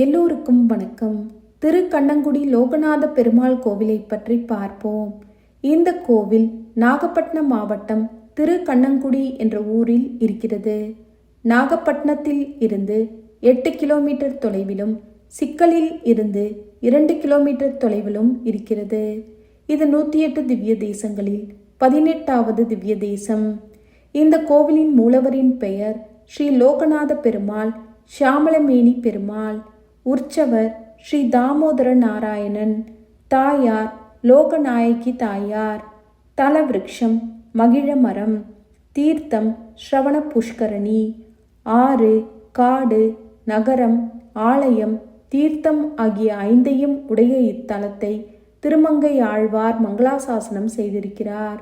எல்லோருக்கும் வணக்கம். திரு கண்ணங்குடி லோகநாத பெருமாள் கோவிலை பற்றி பார்ப்போம். இந்த கோவில் நாகப்பட்டினம் மாவட்டம் திரு கண்ணங்குடி என்ற ஊரில் இருக்கிறது. நாகப்பட்டினத்தில் இருந்து எட்டு கிலோமீட்டர் தொலைவிலும் சிக்கலில் இருந்து இரண்டு கிலோமீட்டர் தொலைவிலும் இருக்கிறது. இது நூற்றி எட்டு திவ்ய தேசங்களில் பதினெட்டாவது திவ்ய தேசம். இந்த கோவிலின் மூலவரின் பெயர் ஸ்ரீ லோகநாத பெருமாள் ஷியாமளமேனி பெருமாள். உற்சவர் ஸ்ரீ தாமோதர நாராயணன். தாயார் லோகநாயகி தாயார். தலவிருக்ஷம் மகிழ மரம். தீர்த்தம் ஸ்ரவண புஷ்கரணி. ஆறு காடு நகரம் ஆலயம் தீர்த்தம் ஆகிய ஐந்தையும் உடைய இத்தலத்தை திருமங்கை ஆழ்வார் மங்களாசாசனம் செய்திருக்கிறார்.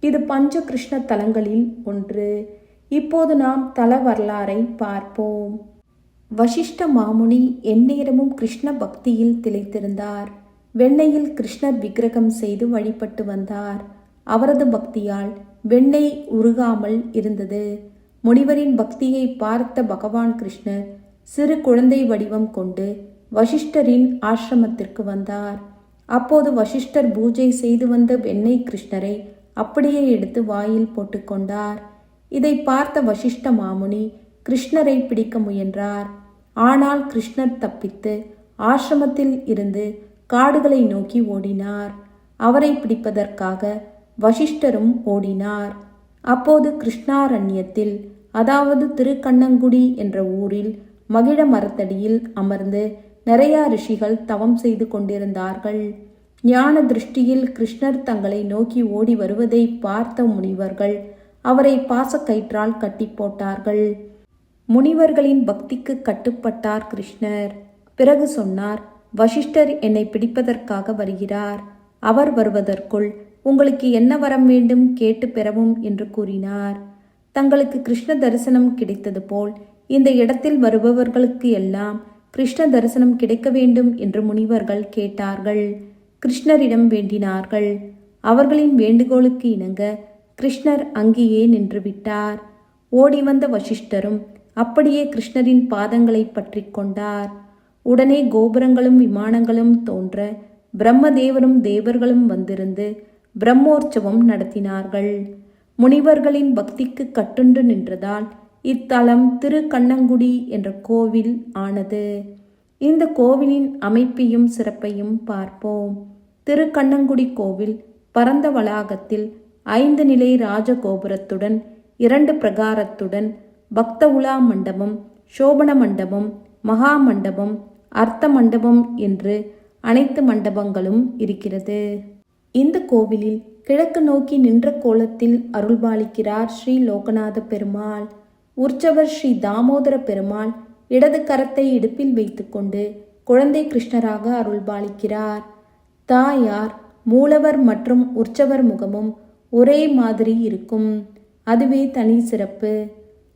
இது பஞ்ச கிருஷ்ண தலங்களில் ஒன்று. இப்போது நாம் தல வரலாறை பார்ப்போம். வசிஷ்ட மாமுனி எந்நேரமும் கிருஷ்ண பக்தியில் திளைத்திருந்தார். வெண்ணையில் கிருஷ்ணர் விக்கிரகம் செய்து வழிபட்டு வந்தார். அவரது பக்தியால் வெண்ணெய் உருகாமல் இருந்தது. முனிவரின் பக்தியை பார்த்த பகவான் கிருஷ்ணர் சிறு குழந்தை வடிவம் கொண்டு வசிஷ்டரின் ஆசிரமத்திற்கு வந்தார். அப்போது வசிஷ்டர் பூஜை செய்து வந்த வெண்ணெய் கிருஷ்ணரை அப்படியே எடுத்து வாயில் போட்டுக்கொண்டார் இதை பார்த்த வசிஷ்ட மாமுனி கிருஷ்ணரை பிடிக்க முயன்றார். ஆனால் கிருஷ்ணர் தப்பித்து ஆசிரமத்தில் இருந்து காடுகளை நோக்கி ஓடினார். அவரை பிடிப்பதற்காக வசிஷ்டரும் ஓடினார். அப்போது கிருஷ்ணாரண்யத்தில் அதாவது திருக்கண்ணங்குடி என்ற ஊரில் மகிழ மரத்தடியில் அமர்ந்து நிறைய ரிஷிகள் தவம் செய்து கொண்டிருந்தார்கள். ஞான திருஷ்டியில் கிருஷ்ணர் தங்களை நோக்கி ஓடி வருவதை பார்த்த முனிவர்கள் அவரை பாசக்கயிற்றால் கட்டி போட்டார்கள். முனிவர்களின் பக்திக்கு கட்டுப்பட்டார் கிருஷ்ணர். பிறகு சொன்னார் வசிஷ்டர் என்னை பிடிப்பதற்காக வருகிறார். அவர் வருவதற்குள் உங்களுக்கு என்ன வரம் வேண்டும் கேட்டு பெறவும் என்று கூறினார். தங்களுக்கு கிருஷ்ண தரிசனம் கிடைத்தது போல் இந்த இடத்தில் வருபவர்களுக்கு எல்லாம் கிருஷ்ண தரிசனம் கிடைக்க வேண்டும் என்று முனிவர்கள் கேட்டார்கள். கிருஷ்ணரிடம் வேண்டினார்கள். அவர்களின் வேண்டுகோளுக்கு இணங்க கிருஷ்ணர் அங்கேயே நின்றுவிட்டார் ஓடி வந்த வசிஷ்டரும் அப்படியே கிருஷ்ணரின் பாதங்களை பற்றி கொண்டார். உடனே கோபுரங்களும் விமானங்களும் தோன்ற பிரம்மதேவரும் தேவர்களும் வந்திருந்து பிரம்மோற்சவம் நடத்தினார்கள். முனிவர்களின் பக்திக்கு கட்டுண்டு நின்றதால் இத்தலம் திரு கண்ணங்குடி என்ற கோவில் ஆனது. இந்த கோவிலின் அமைப்பையும் சிறப்பையும் பார்ப்போம். திரு கண்ணங்குடி கோவில் பரந்த வளாகத்தில் ஐந்து நிலை ராஜகோபுரத்துடன் இரண்டு பிரகாரத்துடன் பக்த உலா மண்டபம் சோபன மண்டபம் மகா மண்டபம் அர்த்த மண்டபம் என்று அனைத்து மண்டபங்களும் இருக்கிறது. இந்த கோவிலில் கிழக்கு நோக்கி நின்ற கோலத்தில் அருள்பாலிக்கிறார் ஸ்ரீ லோகநாத பெருமாள். உற்சவர் ஸ்ரீ தாமோதர பெருமாள் இடது கரத்தை இடுப்பில் வைத்துக்கொண்டு குழந்தை கிருஷ்ணராக அருள்பாலிக்கிறார். தாயார் மூலவர் மற்றும் உற்சவர் முகமும் ஒரே மாதிரி இருக்கும். அதுவே தனி சிறப்பு.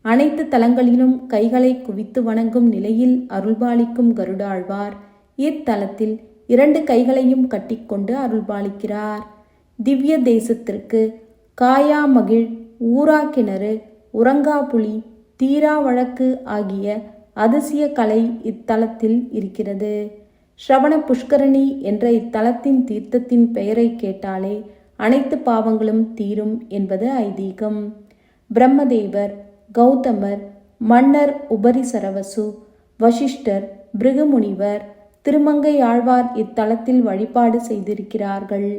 அனைத்து தலங்களிலும் கைகளை குவித்து வணங்கும் நிலையில் அருள்பாலிக்கும் கருடாழ்வார். இத்தலத்தில் இரண்டு கைகளையும் கட்டிக்கொண்டு அருள்பாலிக்கிறார். திவ்ய தேசத்திற்கு காயாமகிழ் ஊரா கிணறு உறங்காப்புலி தீரா வழக்கு ஆகிய அதிசய கலை இத்தலத்தில் இருக்கிறது. ஸ்ரவண புஷ்கரணி என்ற இத்தலத்தின் தீர்த்தத்தின் பெயரை கேட்டாலே அனைத்து பாவங்களும் தீரும் என்பது ஐதீகம். பிரம்மதேவர் கௌதமர் மன்னர் உபரிசரவசு வசிஷ்டர் பிருகுமுனிவர் திருமங்கை ஆழ்வார் இத்தலத்தில் வழிபாடு செய்திருக்கிறார்கள்.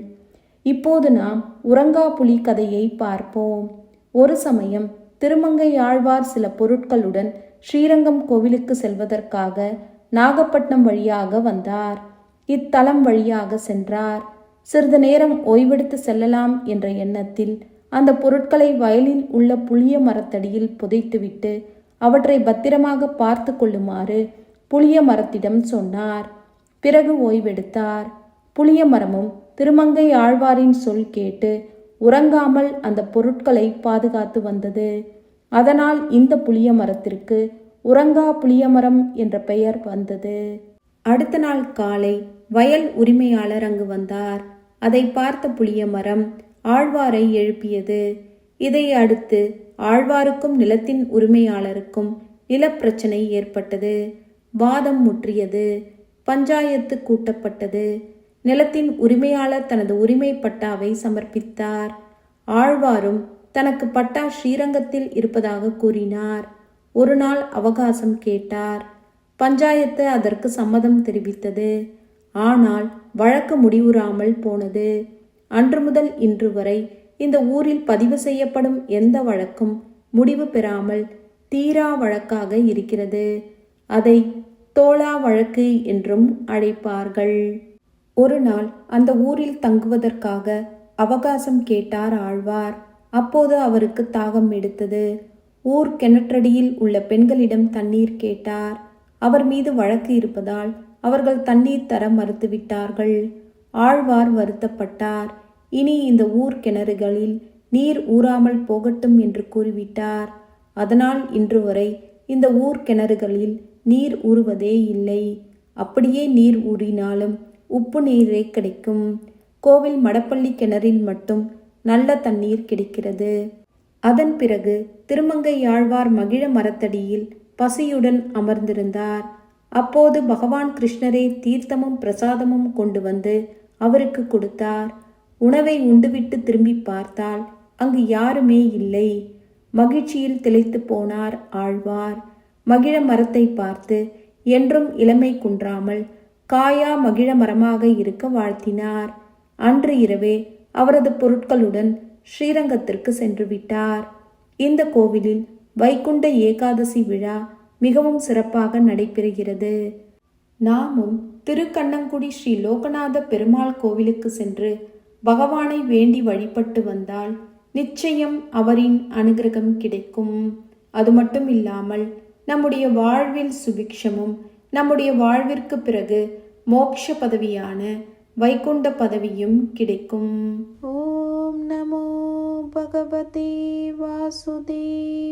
இப்போது நாம் உரங்காப்புலி கதையை பார்ப்போம். ஒரு சமயம் திருமங்கை ஆழ்வார் சில பொருட்களுடன் ஸ்ரீரங்கம் கோவிலுக்கு செல்வதற்காக நாகப்பட்டினம் வழியாக வந்தார். இத்தலம் வழியாக சென்றார். சிறிது நேரம் ஓய்வெடுத்து செல்லலாம் என்ற எண்ணத்தில் அந்த பொருட்களை வயலில் உள்ள புளிய மரத்தடியில் புதைத்துவிட்டு அவற்றை பத்திரமாக பார்த்து கொள்ளுமாறு புளிய மரத்திடம் சொன்னார். பிறகு ஓய்வெடுத்தார். புளிய மரமும் திருமங்கை ஆழ்வாரின் சொல் கேட்டு உறங்காமல் அந்த பொருட்களை பாதுகாத்து வந்தது. அதனால் இந்த புளிய மரத்திற்கு உறங்கா புளியமரம் என்ற பெயர் வந்தது. அடுத்த நாள் காலை வயல் உரிமையாளர் அங்கு வந்தார். அதை பார்த்த புளிய மரம் ஆழ்வாரை எழுப்பியது. இதை அடுத்து ஆழ்வாருக்கும் நிலத்தின் உரிமையாளருக்கும் நிலப்பிரச்சனை ஏற்பட்டது. வாதம் முற்றியது. பஞ்சாயத்து கூட்டப்பட்டது. நிலத்தின் உரிமையாளர் தனது உரிமை பட்டாவை சமர்ப்பித்தார். ஆழ்வாரும் தனக்கு பட்டா ஸ்ரீரங்கத்தில் இருப்பதாக கூறினார். ஒரு நாள் அவகாசம் கேட்டார். பஞ்சாயத்து அதற்கு சம்மதம் தெரிவித்தது. ஆனால் வழக்கு முடிவுறாமல் போனது. அன்று முதல் இன்று வரை இந்த ஊரில் பதிவு செய்யப்படும் எந்த வழக்கும் முடிவு பெறாமல் தீரா வழக்காக இருக்கிறது. அதை தோளா வழக்கு என்றும் அழைப்பார்கள். ஒரு நாள் அந்த ஊரில் தங்குவதற்காக அவகாசம் கேட்டார் ஆழ்வார். அப்போது அவருக்கு தாகம் எடுத்தது. ஊர் கிணற்றடியில் உள்ள பெண்களிடம் தண்ணீர் கேட்டார். அவர் மீது வழக்கு இருப்பதால் அவர்கள் தண்ணீர் தர மறுத்துவிட்டார்கள். ஆழ்வார் வருத்தப்பட்டார். இனி இந்த ஊர் கிணறுகளில் நீர் ஊறாமல் போகட்டும் என்று கூறிவிட்டார். அதனால் இன்று வரை இந்த ஊர் கிணறுகளில் நீர் ஊறுவதே இல்லை. அப்படியே நீர் ஊறினாலும் உப்பு நீரே கிடைக்கும். கோவில் மடப்பள்ளி கிணறில் மட்டும் நல்ல தண்ணீர் கிடைக்கிறது. அதன் பிறகு திருமங்கையாழ்வார் மகிழ மரத்தடியில் பசியுடன் அமர்ந்திருந்தார். அப்போது பகவான் கிருஷ்ணரே தீர்த்தமும் பிரசாதமும் கொண்டு வந்து அவருக்கு கொடுத்தார். உணவை உண்டுவிட்டு திரும்பி பார்த்தால் அங்கு யாருமே இல்லை. மகிழ்ச்சியில் திளைத்து போனார் ஆழ்வார். மகிழ மரத்தை பார்த்து என்றும் இளமை குன்றாமல் காயா மகிழ மரமாக இருக்க வாழ்த்தினார். அன்று இரவே அவரது பொருட்களுடன் ஸ்ரீரங்கத்திற்கு சென்று விட்டார். இந்த கோவிலில் வைகுண்ட ஏகாதசி விழா மிகவும் சிறப்பாக நடைபெறுகிறது. நாமும் திருக்கண்ணங்குடி ஸ்ரீ லோகநாத பெருமாள் கோவிலுக்கு சென்று பகவானை வேண்டி வழிபட்டு வந்தால் நிச்சயம் அவரின் அனுகிரகம் கிடைக்கும். அது மட்டும் இல்லாமல் நம்முடைய வாழ்வில் சுபிக்ஷமும் நம்முடைய வாழ்விற்கு பிறகு மோக்ஷ பதவியான வைகுண்ட பதவியும் கிடைக்கும். ஓம் நமோ பகவதே வாசுதேவாய.